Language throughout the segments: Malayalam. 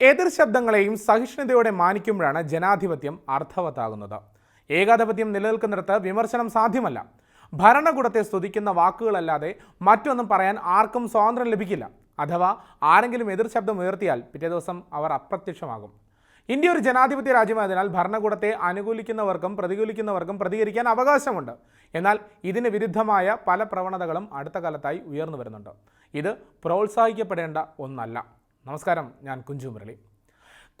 എതിർ ശബ്ദങ്ങളെയും സഹിഷ്ണുതയോടെ മാനിക്കുമ്പോഴാണ് ജനാധിപത്യം അർത്ഥവത്താകുന്നത്. ഏകാധിപത്യം നിലനിൽക്കുന്നിടത്ത് വിമർശനം സാധ്യമല്ല. ഭരണകൂടത്തെ സ്തുതിക്കുന്ന വാക്കുകളല്ലാതെ മറ്റൊന്നും പറയാൻ ആർക്കും സ്വാതന്ത്ര്യം ലഭിക്കില്ല. അഥവാ ആരെങ്കിലും എതിർ ശബ്ദം ഉയർത്തിയാൽ പിറ്റേ ദിവസം അവർ അപ്രത്യക്ഷമാകും. ഇന്ത്യ ഒരു ജനാധിപത്യ രാജ്യമായതിനാൽ ഭരണകൂടത്തെ അനുകൂലിക്കുന്നവർക്കും പ്രതികൂലിക്കുന്നവർക്കും പ്രതികരിക്കാൻ അവകാശമുണ്ട്. എന്നാൽ ഇതിന് വിരുദ്ധമായ പല പ്രവണതകളും അടുത്ത കാലത്തായി ഉയർന്നു വരുന്നുണ്ട്. ഇത് പ്രോത്സാഹിക്കപ്പെടേണ്ട ഒന്നല്ല. നമസ്കാരം ഞാൻ കുഞ്ചു മുരളി.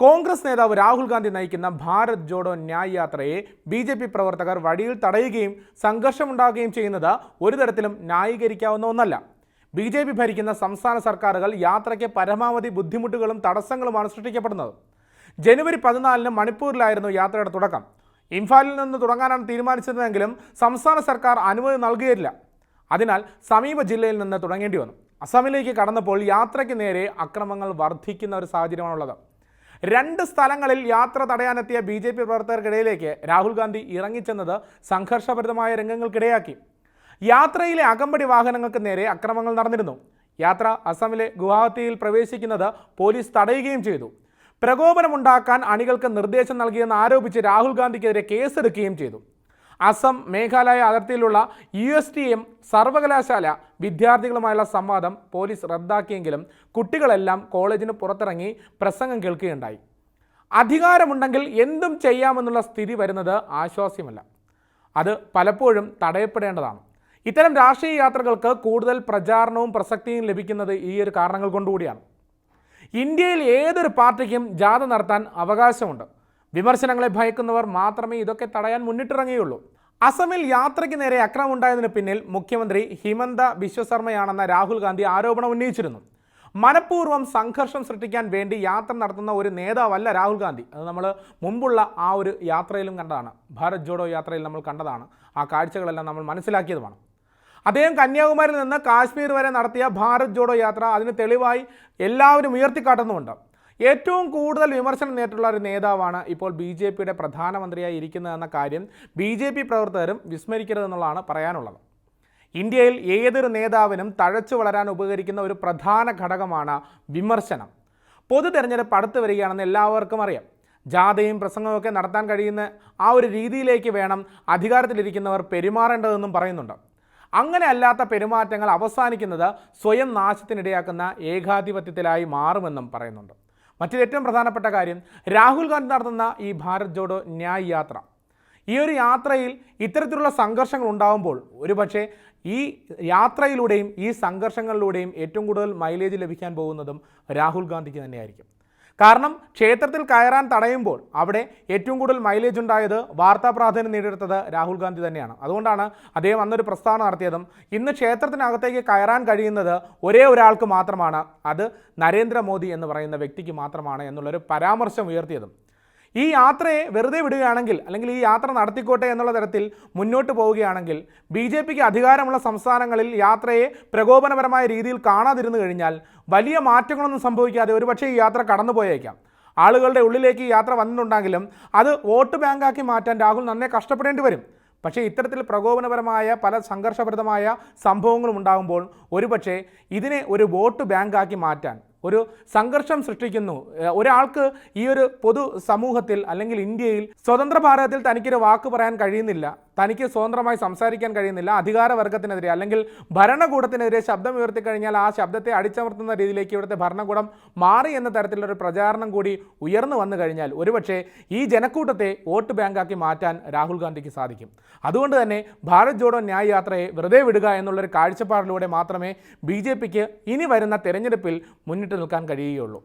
കോൺഗ്രസ് നേതാവ് രാഹുൽ ഗാന്ധി നയിക്കുന്ന ഭാരത് ജോഡോ ന്യായ് യാത്രയെ ബി ജെ പി പ്രവർത്തകർ വഴിയിൽ തടയുകയും സംഘർഷമുണ്ടാകുകയും ചെയ്യുന്നത് ഒരു തരത്തിലും ന്യായീകരിക്കാവുന്ന ഒന്നല്ല. ബി ജെ പി ഭരിക്കുന്ന സംസ്ഥാന സർക്കാരുകൾ യാത്രയ്ക്ക് പരമാവധി ബുദ്ധിമുട്ടുകളും തടസ്സങ്ങളുമാണ് സൃഷ്ടിക്കപ്പെടുന്നത്. ജനുവരി പതിനാലിന് മണിപ്പൂരിലായിരുന്നു യാത്രയുടെ തുടക്കം. ഇംഫാലിൽ നിന്ന് തുടങ്ങാനാണ് തീരുമാനിച്ചതെങ്കിലും സംസ്ഥാന സർക്കാർ അനുമതി നൽകിയില്ല. അതിനാൽ സമീപ ജില്ലയിൽ നിന്ന് തുടങ്ങേണ്ടി വന്നു. അസമിലേക്ക് കടന്നപ്പോൾ യാത്രയ്ക്ക് നേരെ അക്രമങ്ങൾ വർദ്ധിക്കുന്ന ഒരു സാഹചര്യമാണുള്ളത്. രണ്ട് സ്ഥലങ്ങളിൽ യാത്ര തടയാനെത്തിയ ബി ജെ പി പ്രവർത്തകർക്കിടയിലേക്ക് രാഹുൽ ഗാന്ധി ഇറങ്ങിച്ചെന്നത് സംഘർഷഭരിതമായ രംഗങ്ങൾക്കിടയാക്കി. യാത്രയിലെ അകമ്പടി വാഹനങ്ങൾക്ക് നേരെ അക്രമങ്ങൾ നടന്നിരുന്നു. യാത്ര അസമിലെ ഗുവാഹത്തിയിൽ പ്രവേശിക്കുന്നത് പോലീസ് തടയുകയും ചെയ്തു. പ്രകോപനമുണ്ടാക്കാൻ അണികൾക്ക് നിർദ്ദേശം നൽകിയെന്ന് ആരോപിച്ച് രാഹുൽ ഗാന്ധിക്കെതിരെ കേസെടുക്കുകയും ചെയ്തു. അസം മേഘാലയ അതിർത്തിയിലുള്ള യു എസ് ടി എം സർവകലാശാല വിദ്യാർത്ഥികളുമായുള്ള സംവാദം പോലീസ് റദ്ദാക്കിയെങ്കിലും കുട്ടികളെല്ലാം കോളേജിന് പുറത്തിറങ്ങി പ്രസംഗം കേൾക്കുകയുണ്ടായി. അധികാരമുണ്ടെങ്കിൽ എന്തും ചെയ്യാമെന്നുള്ള സ്ഥിതി വരുന്നത് ആശ്വാസ്യമല്ല. അത് പലപ്പോഴും തടയപ്പെടേണ്ടതാണ്. ഇത്തരം രാഷ്ട്രീയ യാത്രകൾക്ക് കൂടുതൽ പ്രചാരണവും പ്രസക്തിയും ലഭിക്കുന്നത് ഈ ഒരു കാരണങ്ങൾ കൊണ്ടുകൂടിയാണ്. ഇന്ത്യയിൽ ഏതൊരു പാർട്ടിക്കും ജാഥ നടത്താൻ അവകാശമുണ്ട്. വിമർശനങ്ങളെ ഭയക്കുന്നവർ മാത്രമേ ഇതൊക്കെ തടയാൻ മുന്നിട്ടിറങ്ങിയുള്ളൂ അസമിൽ യാത്രയ്ക്ക് നേരെ അക്രമം ഉണ്ടായതിന് പിന്നിൽ മുഖ്യമന്ത്രി ഹിമന്ത ബിശ്വശർമ്മയാണെന്ന രാഹുൽ ഗാന്ധി ആരോപണം ഉന്നയിച്ചിരുന്നു. മനഃപൂർവം സംഘർഷം സൃഷ്ടിക്കാൻ വേണ്ടി യാത്ര നടത്തുന്ന ഒരു നേതാവല്ല രാഹുൽ ഗാന്ധി. അത് നമ്മൾ മുമ്പുള്ള ആ ഒരു യാത്രയിലും കണ്ടതാണ്. ഭാരത് ജോഡോ യാത്രയിൽ നമ്മൾ കണ്ടതാണ്. ആ കാഴ്ചകളെല്ലാം നമ്മൾ മനസ്സിലാക്കിയതുമാണ്. അദ്ദേഹം കന്യാകുമാരിയിൽ നിന്ന് കാശ്മീർ വരെ നടത്തിയ ഭാരത് ജോഡോ യാത്ര അതിന് തെളിവായി എല്ലാവരും ഉയർത്തിക്കാട്ടുന്നുമുണ്ട്. ഏറ്റവും കൂടുതൽ വിമർശനം നേരിട്ടുള്ള ഒരു നേതാവാണ് ഇപ്പോൾ ബി ജെ പിയുടെ പ്രധാനമന്ത്രിയായി ഇരിക്കുന്നതെന്ന കാര്യം ബി ജെ പി പ്രവർത്തകരും വിസ്മരിക്കരുതെന്നുള്ളതാണ് പറയാനുള്ളത്. ഇന്ത്യയിൽ ഏതൊരു നേതാവിനും തഴച്ചു വളരാൻ ഉപകരിക്കുന്ന ഒരു പ്രധാന ഘടകമാണ് വിമർശനം. പൊതു തെരഞ്ഞെടുപ്പ് അടുത്ത് വരികയാണെന്ന് എല്ലാവർക്കും അറിയാം. ജാഥയും പ്രസംഗമൊക്കെ നടത്താൻ കഴിയുന്ന ആ ഒരു രീതിയിലേക്ക് വേണം അധികാരത്തിലിരിക്കുന്നവർ പെരുമാറേണ്ടതെന്നും പറയുന്നുണ്ട്. അങ്ങനെ അല്ലാത്ത പെരുമാറ്റങ്ങൾ അവസാനിക്കുന്നത് സ്വയം നാശത്തിനിടയാക്കുന്ന ഏകാധിപത്യത്തിലായി മാറുമെന്നും പറയുന്നുണ്ട്. മറ്റൊരു ഏറ്റവും പ്രധാനപ്പെട്ട കാര്യം രാഹുൽ ഗാന്ധി നടത്തുന്ന ഈ ഭാരത് ജോഡോ ന്യായ് യാത്ര. ഈ ഒരു യാത്രയിൽ ഇത്തരത്തിലുള്ള സംഘർഷങ്ങൾ ഉണ്ടാകുമ്പോൾ ഒരുപക്ഷെ ഈ യാത്രയിലൂടെയും ഈ സംഘർഷങ്ങളിലൂടെയും ഏറ്റവും കൂടുതൽ മൈലേജ് ലഭിക്കാൻ പോകുന്നതും രാഹുൽ ഗാന്ധിക്ക് തന്നെയായിരിക്കും. കാരണം ക്ഷേത്രത്തിൽ കയറാൻ തടയുമ്പോൾ അവിടെ ഏറ്റവും കൂടുതൽ മൈലേജ് ഉണ്ടായത് വാർത്താ പ്രാധാന്യം നേടിയെടുത്തത് രാഹുൽ ഗാന്ധി തന്നെയാണ്. അതുകൊണ്ടാണ് അദ്ദേഹം അന്നൊരു പ്രസ്താവന നടത്തിയതും ഇന്ന് ക്ഷേത്രത്തിനകത്തേക്ക് കയറാൻ കഴിയുന്നത് ഒരേ ഒരാൾക്ക് മാത്രമാണ് അത് നരേന്ദ്രമോദി എന്ന് പറയുന്ന വ്യക്തിക്ക് മാത്രമാണ് എന്നുള്ളൊരു പരാമർശം ഉയർത്തിയതും. ഈ യാത്രയെ വെറുതെ വിടുകയാണെങ്കിൽ അല്ലെങ്കിൽ ഈ യാത്ര നടത്തിക്കോട്ടെ എന്നുള്ള തരത്തിൽ മുന്നോട്ട് പോവുകയാണെങ്കിൽ ബി ജെ പിക്ക് അധികാരമുള്ള സംസ്ഥാനങ്ങളിൽ യാത്രയെ പ്രകോപനപരമായ രീതിയിൽ കാണാതിരുന്നു കഴിഞ്ഞാൽ വലിയ മാറ്റങ്ങളൊന്നും സംഭവിക്കാതെ ഒരുപക്ഷെ ഈ യാത്ര കടന്നുപോയേക്കാം. ആളുകളുടെ ഉള്ളിലേക്ക് ഈ യാത്ര വന്നിട്ടുണ്ടെങ്കിലും അത് വോട്ട് ബാങ്കാക്കി മാറ്റാൻ രാഹുൽ നന്നെ കഷ്ടപ്പെടേണ്ടി വരും. പക്ഷേ ഇത്തരത്തിൽ പ്രകോപനപരമായ പല സംഘർഷപ്രദമായ സംഭവങ്ങളും ഉണ്ടാകുമ്പോൾ ഒരുപക്ഷെ ഇതിനെ ഒരു വോട്ട് ബാങ്കാക്കി മാറ്റാൻ ഒരു സംഘർഷം സൃഷ്ടിക്കുന്നു. ഒരാൾക്ക് ഈ ഒരു പൊതു സമൂഹത്തിൽ അല്ലെങ്കിൽ ഇന്ത്യയിൽ സ്വതന്ത്ര ഭാരതത്തിൽ തനിക്കൊരു വാക്ക് പറയാൻ കഴിയുന്നില്ല. തനിക്ക് സ്വതന്ത്രമായി സംസാരിക്കാൻ കഴിയുന്നില്ല അധികാരവർഗത്തിനെതിരെ അല്ലെങ്കിൽ ഭരണകൂടത്തിനെതിരെ ശബ്ദം ഉയർത്തി കഴിഞ്ഞാൽ ആ ശബ്ദത്തെ അടിച്ചമർത്തുന്ന രീതിയിലേക്ക് ഇവിടുത്തെ ഭരണകൂടം മാറി എന്ന തരത്തിലുള്ള ഒരു പ്രചാരണം കൂടി ഉയർന്നു വന്നു കഴിഞ്ഞാൽ ഒരുപക്ഷെ ഈ ജനക്കൂട്ടത്തെ വോട്ട് ബാങ്കാക്കി മാറ്റാൻ രാഹുൽ ഗാന്ധിക്ക് സാധിക്കും. അതുകൊണ്ട് തന്നെ ഭാരത് ജോഡോ ന്യായ് യാത്രയെ വെറുതെ വിടുക എന്നുള്ളൊരു കാഴ്ചപ്പാടിലൂടെ മാത്രമേ ബി ഇനി വരുന്ന തെരഞ്ഞെടുപ്പിൽ മുന്നിട്ട് നിൽക്കാൻ കഴിയുകയുള്ളൂ.